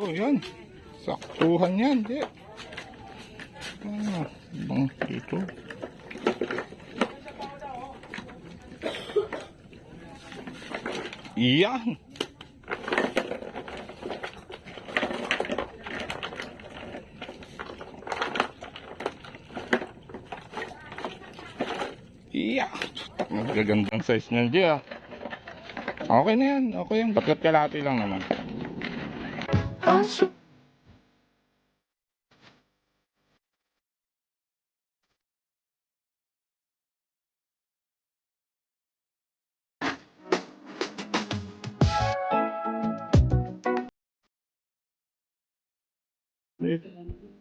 Oh, yan. Saktuhan yan, di. Ah, bang dito. Yan. Yeah. Magagandang size niyan, di ah. Okay na yan. Okay yan. Bakat kalati lang naman.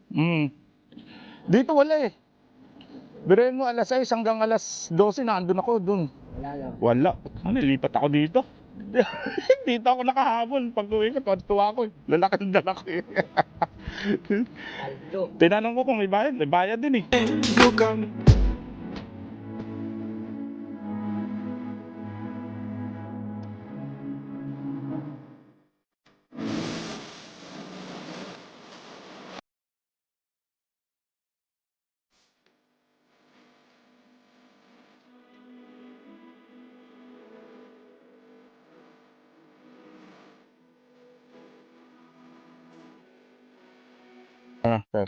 Mm. Dito wala eh. Biruin mo alas 6 hanggang alas 12 nandun ako dun. Wala. Wala. Ano, lipat ako dito. dito ako nakahabol. Pag uwi ko, tuwa ko eh. Lalaki ng dala ko eh. Tinanong ko kung may bayad. May bayad din eh.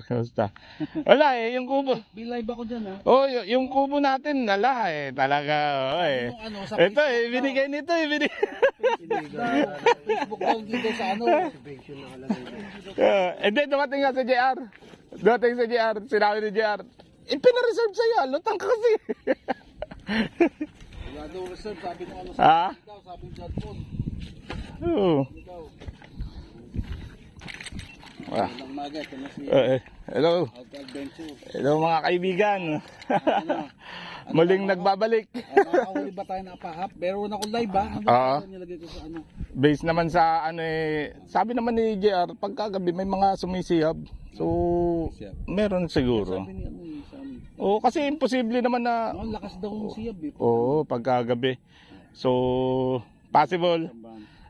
Kamusta? Wala eh, yung kubo. Bilive ako dyan ha. Oh, y- yung kubo natin, nala eh. Talaga, oh eh. Ano, ano, Ito eh, binigay nito eh. Binig... daw. Facebook daw dito sa ano. Then, dumating nga sa JR. Dumating sa JR, sinabi ni JR, eh, pinareserve sa'yo, lutang ka kasi. Wala daw reserve. Sabi ng ano sa ha? daw. Sabi ng John Paul. Oo. Ano. Ah, na eh, hello. Hello mga kaibigan. Ano? Muling nagbabalik. Ah, Makakahuli ba tayo na pahap? Meron ako live ha. Ano Oo. ba nilagay ko sa ano? Based naman sa ano eh, sabi naman ni JR, pagkagabi may mga sumisiyab. So, meron siguro. Ano. Oo, kasi imposible naman na Ang lakas daw ng siyab eh. Oo, pagkagabi. So, possible.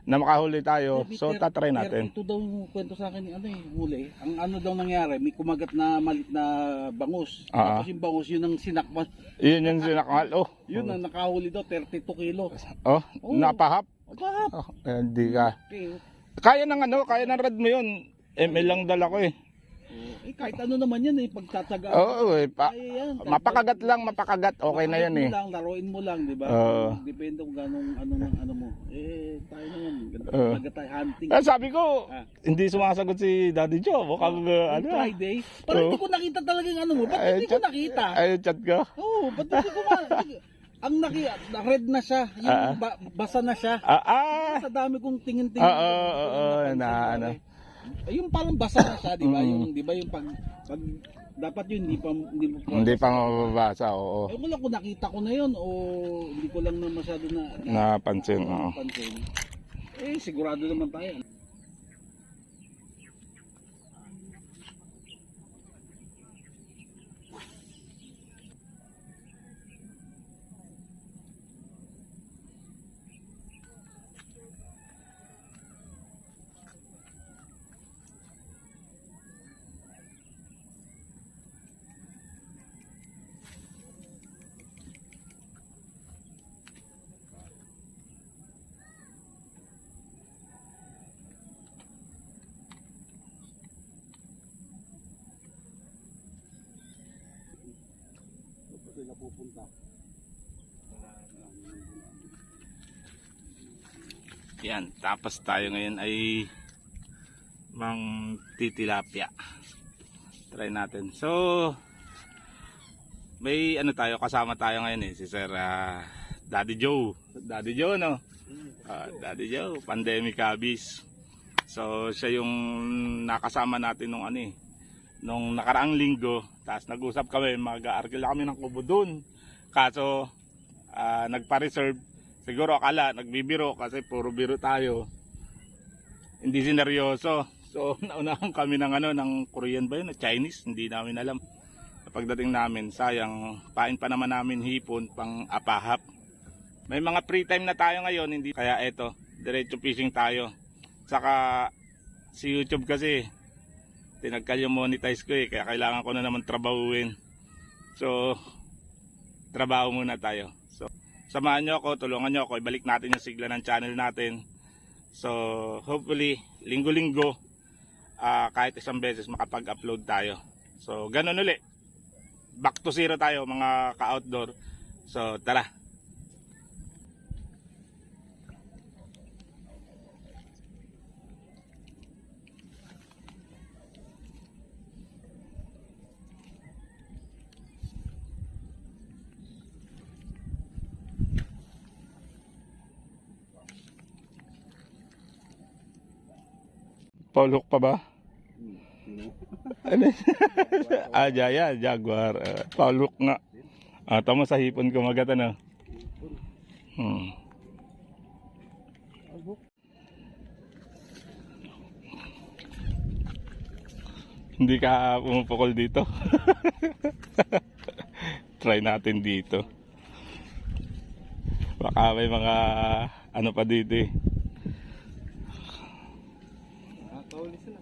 Na makahuli tayo. Maybe So, ter- tatry natin. Ito daw yung kwento sa akin ni ano eh, huli. Ang ano daw nangyari, may kumagat na malit na bangus. Ah. Tapos yung bangus, yun ang sinakman. Yun yung sinakal. Oh, Yun ang nakahuli daw, 32 kilo. oh, Oo. napahap. Pahap. Oh, eh, hindi ka. Okay. Kaya ng ano, kaya ng rad mo yun. ML lang dala ko eh. Oh. Eh, kahit ano naman yan eh, pagtataga. Oo, eh, pa, yan. mapakagat lang, mapakagat. Okay na yan eh. lang, laruin mo lang, di ba? Oo. Depende kung ganong ano ng ano mo. Eh, tayo. Oo. Talaga tayo hunting. Ah, sabi ko, Ah. hindi sumasagot si Daddy Joe. Mukhang uh, ano. Yung Friday, parang Oo. hindi ko nakita talaga yung ano mo. Ba't hindi ko nakita? Ay, chat ko. Oo, oh, ba't hindi ko ma... Ang naki, red na siya, yung Ah, ah. ba- basa na siya. Ah, ah. Sa dami kong tingin-tingin. Oo, oo, oo, na ano. Eh, yung parang basa na siya, di ba? Mm. Yung, di ba yung pag, pag, dapat yun, hindi pa, hindi mo pa. Hindi pa mababasa, oo. Eh, wala ko nakita ko na yun, o hindi ko lang na masyado na, Napansin, oo. pansin. Eh, sigurado naman tayo. Sila pupunta. Yan, tapos tayo ngayon ay mang titilapia. Try natin. So, may ano tayo, kasama tayo ngayon eh, si Sir ah, Daddy Joe. Daddy Joe, no? Ah, Daddy Joe, pandemic habis. So, siya yung nakasama natin nung ano eh, nung nakaraang linggo. Tapos nag-usap kami, mag-aarkila kami ng kubo dun. Kaso, ah, nagpa-reserve. Siguro akala, nagbibiro kasi puro biro tayo. Hindi sineryoso. So, naunahan kami ng ano, ng Korean ba yun? Chinese? Hindi namin alam. Pagdating namin, sayang, pain pa naman namin hipon pang apahap. May mga free time na tayo ngayon, hindi kaya eto, diretso fishing tayo. Saka si YouTube kasi tinagkal yung monetize ko eh kaya kailangan ko na naman trabahuin. So trabaho muna tayo. So samahan nyo ako, tulungan nyo ako, ibalik natin yung sigla ng channel natin. So hopefully linggo-linggo ah, kahit isang beses makapag-upload tayo. So ganun uli. Back to zero tayo mga ka-outdoor. So tara. Paul Hook pa ba? Ano? ah, Jaya, Jaguar. Uh, Paul Hook nga. Ah, tama sa hipon kumagat ano. Hmm. Hindi ka pumupukol dito. Try natin dito. Baka may mga ano pa dito eh.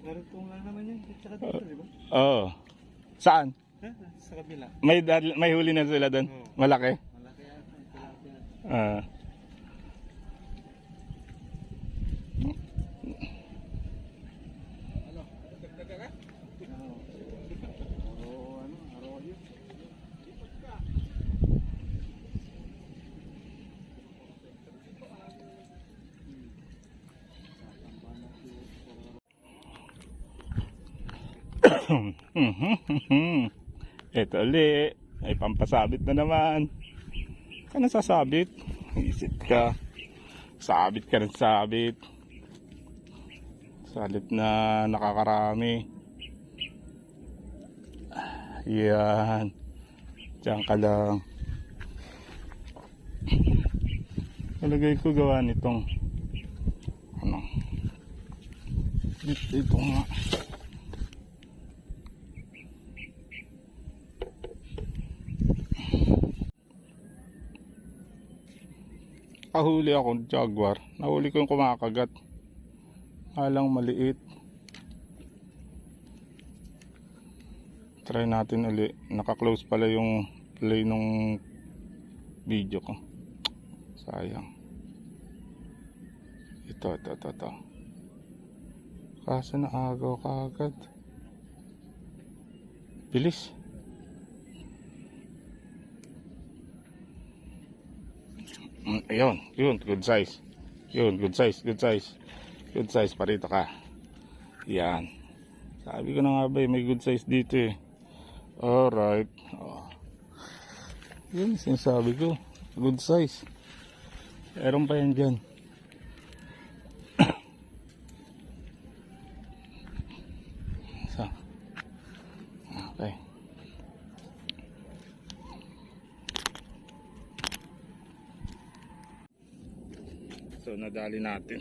Nakakaulis na. Garutong lang naman yan. Tsaka dito, di ba? Oo. Saan? Ha? Sa kabila. May may huli na sila doon. Oo. Malaki. Malaki ata. Tilapia. Ah. Ito uli. Ay pampasabit na naman. Ka nasasabit. Isip ka. Sabit ka ng sabit. Salit na nakakarami. Yan. Diyan ka lang. Talagay ko gawa nitong ano. Dito nga. Kahuli ako ng jaguar. Nahuli ko yung kumakagat. Alang maliit. Try natin uli. Naka-close pala yung play nung video ko. Sayang. Ito, ito, ito, ito. Kaso naagaw ka agad. Bilis. Mm, Ayun, yun, good size. Yun, good size, good size. Good size, parito ka. Yan. Sabi ko na nga ba, may good size dito eh. Alright. Oh. Yun, sinasabi ko. Good size. Meron pa yan dyan. so. Okay. So nadali natin.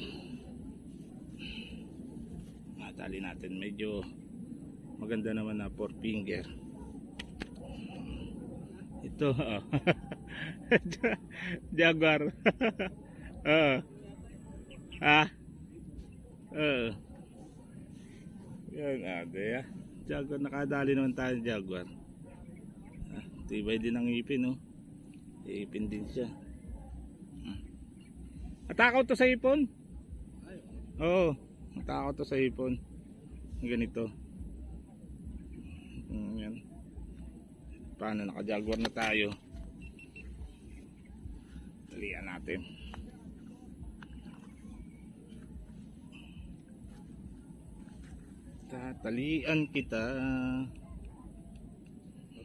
Nadali natin. Medyo maganda naman na four finger. Ito. Oh. Jaguar. Oo. ah. Oo. Yan ate ah. Jaguar nakadali naman tayo ng Jaguar. Ah, tibay din ang ipin no. Ipin din siya. Atakaw to sa ipon? Oo. Atakaw to sa ipon. Ganito. Mm, yan. Paano naka-jaguar na tayo? Dalian natin. Tatalian kita.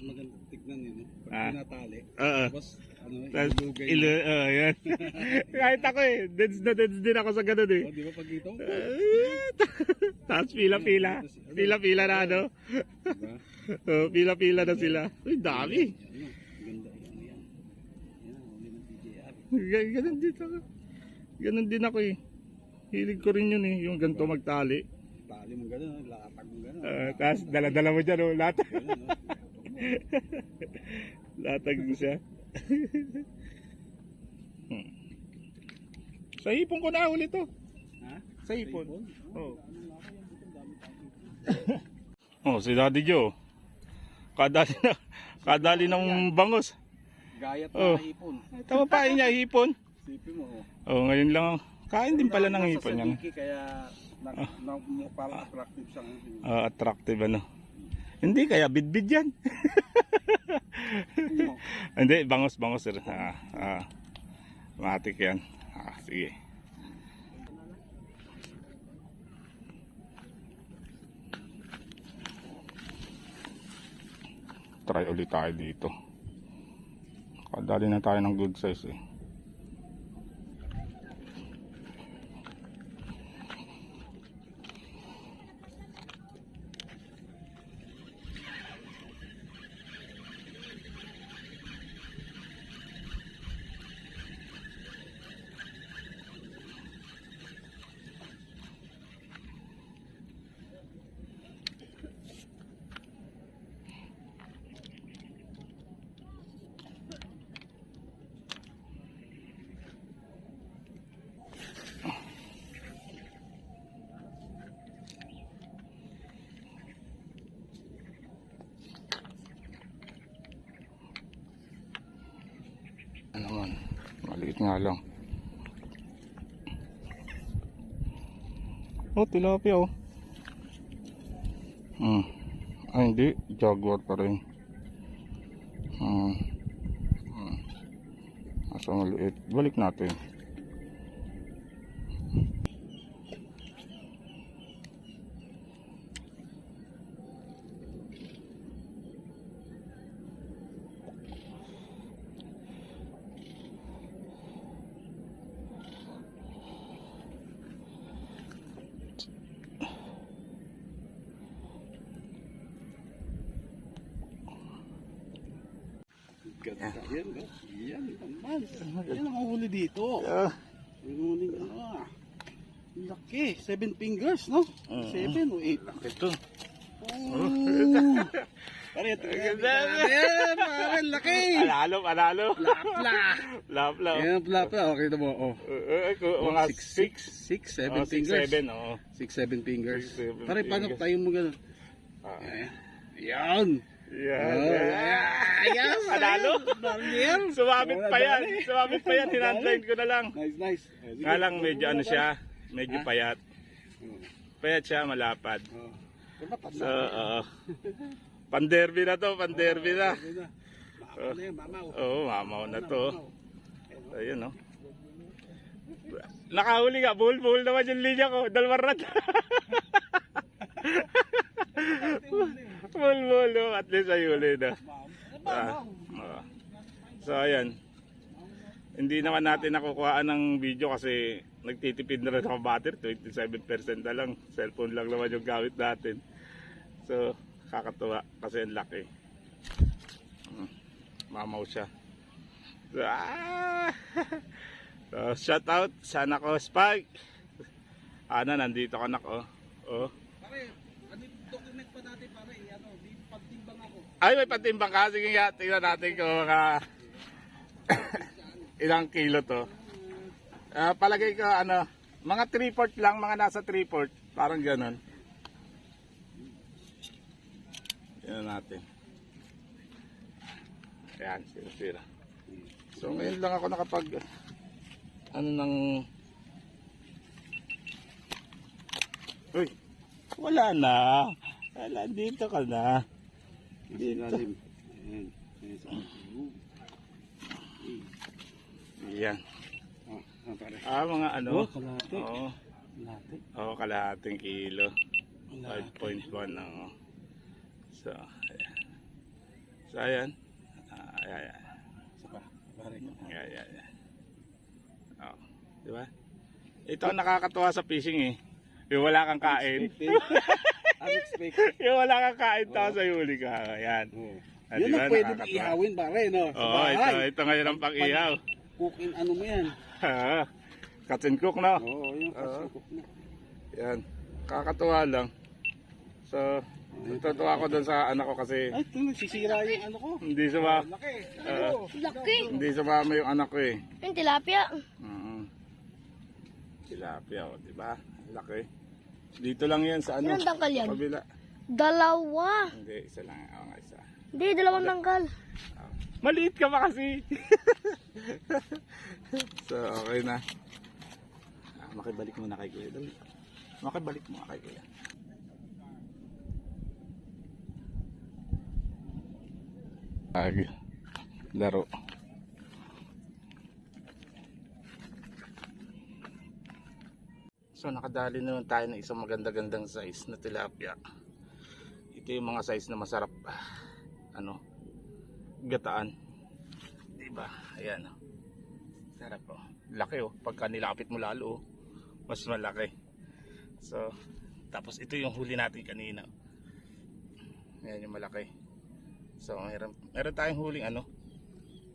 Maganda tignan yun. eh. Pag Ah. tinatali. Oo. Tapos, ano, ilugay. ilo, oh, yan. Kahit ako eh. Deads na deads din ako sa ganun eh. Oh, di ba pag ito? Tapos pila-pila. Pila-pila na ano. Diba? Oh, pila-pila na sila. Uy, dami. Ano, ganda yan. Yan. Gan- Ganun dito ako. Ganun din ako eh. Hilig ko rin yun eh. Yung ganito magtali. Tali mo gano'n, latag mo gano'n. Uh, Tapos dala-dala mo dyan. Oh, latag. Latag siya. Hmm. Sa hipon ko na ulit to. Ha? Sa hipon. Ipon? Oh. Oh, si Daddy Joe. Kadali na, kadali ng bangos. Gayat Oh. na hipon. Tama pa niya hipon. Sipin mo. oh. Oh, ngayon lang. Kain din pala ng hipon sadiki, Kaya na, na, na, parang attractive siyang Ah, attractive ano. Hindi kaya bidbid yan. Hindi, bangos bangos sir. Ah, ah. Matik yan. Ah, sige. Try ulit tayo dito. Kadali na tayo ng good size eh. Ano man, maliit nga lang. Oh, tilapia oh. Hmm. Ay, hindi. Jaguar pa rin. Hmm. Hmm. Asa maliit. Balik natin. Yan. oh. Yan naman. Yan ang huli dito. Ah, Yung huli ah. Laki. Seven fingers, no? Oo. Seven o eight. ito. Oh. Pare, ito. Yan, pare, laki. Panalo, panalo. Lapla. Lapla. oh. Yan, lapla. Okay na mo. Oh. Uh, uh, mga Six, six. Six, seven Oh, six, fingers. seven, oo. Six, seven fingers. Six, seven Pare, paano tayo mo gano'n? Ah. Yan. Yan. Yan. Oh, yes. Panalo. Sumabit Oh, pa yan. Sumabit pa yan. Hinandline ko na lang. Nice, nice. Sige. Nga lang medyo ano siya. Medyo payat. Oh. Payat siya, malapad. Oh. So, oo. Panderby na to, panderby na. Okay na. Mamaw na. Oo, mamaw to. Ayun, no. Nakahuli ka, bull-bull naman yung linya ko. Dalawang no. At least ay huli na. Ah, oo. so, ayan. Hindi naman natin nakukuhaan ng video kasi nagtitipid na rin ako battery. 27% na lang. Cellphone lang naman yung gamit natin. So, kakatuwa kasi ang laki. Mm, Mamaw siya. So, ah! so, shout out sa anak ko, Spike. Ana, nandito ka anak, oh. Oh. Pare, ano yung document pa natin pare? Ano, di pagtimbang ako. Ay, may patimbang ka. Sige nga, tingnan natin kung mga ilang kilo to. Ah, palagay ko, ano, mga 3 port lang, mga nasa 3 port. Parang ganun. Yan natin. Ayan, sira-sira. So, ngayon lang ako nakapag, ano nang, uy, wala na. Wala, dito ka na. Dito. Ayan. Ayan. sa- Yan. Oh, ah, pare. Ah, mga ano? Oh, kalahati. Oo. Kalahati. Oo, kalahating kilo. Kalahati. 5.1 na. Oh. So, ayan. So, ayan. Ah, ayan, ayan. Isa pa, pare. Ayan, ayan, ayan. Oh, di ba? Ito ang nakakatuwa sa fishing eh. Yung wala kang kain. Unexpected. Yung wala kang kain tapos ay huli ka. Ayan. Oh. Ah, Yan di ba? ang pwede Nakakatuwa. ihawin pare, no? Sa Oo, ito, bahay. ito ngayon ang pang-ihaw. Cooking ano mo yan? Cut and cook, no? Oo, yung kasi cook na. Yan. Kakatuwa lang. So, natutuwa ako doon sa anak ko kasi Ay, ito nagsisira yung ano ko. hindi suma Laki. Ah. Ano? Laki. hindi sumama yung anak ko eh. Yung tilapia. Mm. Tilapia, oh, di ba? Laki. Dito lang yan sa ano. Ilang tangkal yan? Kabila. Dalawa. Hindi, isa lang. Oo nga, isa. Hindi, dalawang tangkal. Maliit ka pa kasi. so, okay na. Ah, makibalik muna kay Kuya. Dali. Makibalik muna kay Kuya. Ag. Laro. So nakadali naman tayo ng isang maganda-gandang size na tilapia. Ito yung mga size na masarap ano gataan. 'Di ba? Ayan. oh. Sarap oh. Laki oh. Pagka nilapit mo lalo oh, mas malaki. So tapos ito yung huli natin kanina. Ayan yung malaki. So meron meron tayong huling ano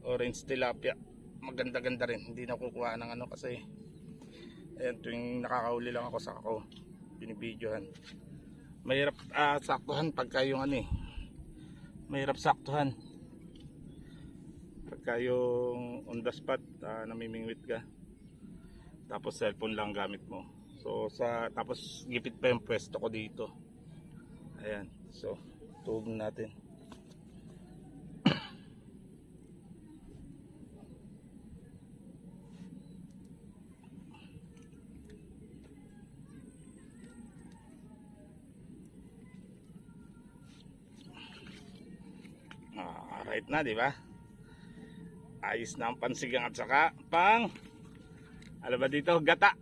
orange tilapia. Maganda-ganda rin. Hindi na ng ano kasi Ayan, tuwing nakakahuli lang ako sa ako, binibidyohan. Mahirap ah, saktuhan pagka yung ano eh. Mahirap saktuhan. Pagka yung on the spot, ah, namimingwit ka. Tapos cellphone lang gamit mo. So sa tapos gipit pa yung pwesto ko dito. Ayan. So tuhog natin. Ah, right na, di ba? Ayos na ang pansigang at saka pang ano ba dito? Gata.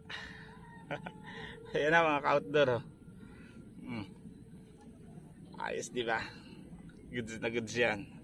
Ayan na mga ka-outdoor. Oh. Mm. Ayos, di ba? Goods na goods yan.